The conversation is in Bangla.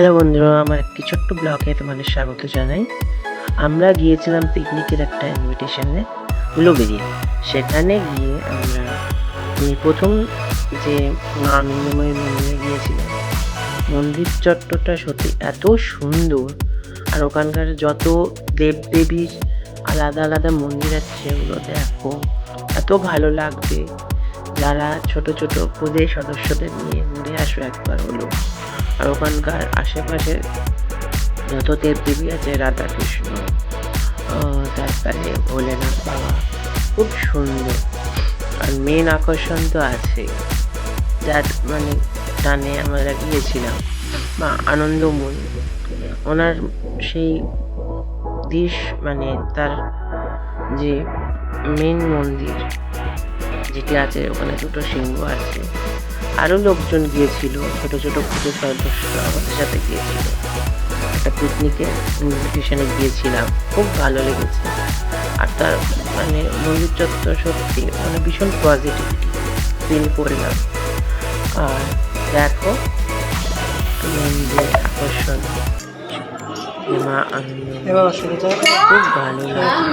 হ্যালো বন্ধুরা, আমার একটি ছোট্ট ব্লগে তোমাদের স্বাগত জানাই। আমরা গিয়েছিলাম পিকনিকের একটা ইনভিটেশনে উলোবেরিয়া সেখানে গিয়ে আমরা প্রথম যে আনন্দময়ী মন্দিরে গিয়েছিলাম, মন্দির চত্বরটা সত্যি এত সুন্দর। আর ওখানকার যত দেবদেবীর আলাদা আলাদা মন্দির আছে সেগুলো দেখো এত ভালো লাগবে। যারা ছোট ছোট পদের সদস্যদের নিয়ে ঘুরে আসো একবার হলো। আর ওখানকার আশেপাশে যত দেবদেবী আছে, রাধাকৃষ্ণ তারপরে ভোলেনাথ বাবা, খুব সুন্দর। আর মেন আকর্ষণ তো আছে। যার মানে টানে আমরা গিয়েছিলাম বা আনন্দময়ী। ওনার সেই দিশ মানে তার যে মেন মন্দির যেটি আছে ওখানে দুটো সিংহ আছে। আরও লোকজন গিয়েছিল ছোট ছোট পুজো সদস্যরা আমাদের সাথে গিয়েছিল। একটা পিকনিকে ইনভিটেশনে গিয়েছিলাম খুব ভালো লেগেছে। আর তার মানে মন্দির চত্বর সত্যি মানে ভীষণ পজিটিভিটি ফিল করলাম। আর দেখো মন্দির আকর্ষণ। মা আনন্দ। খুব ভালো লাগে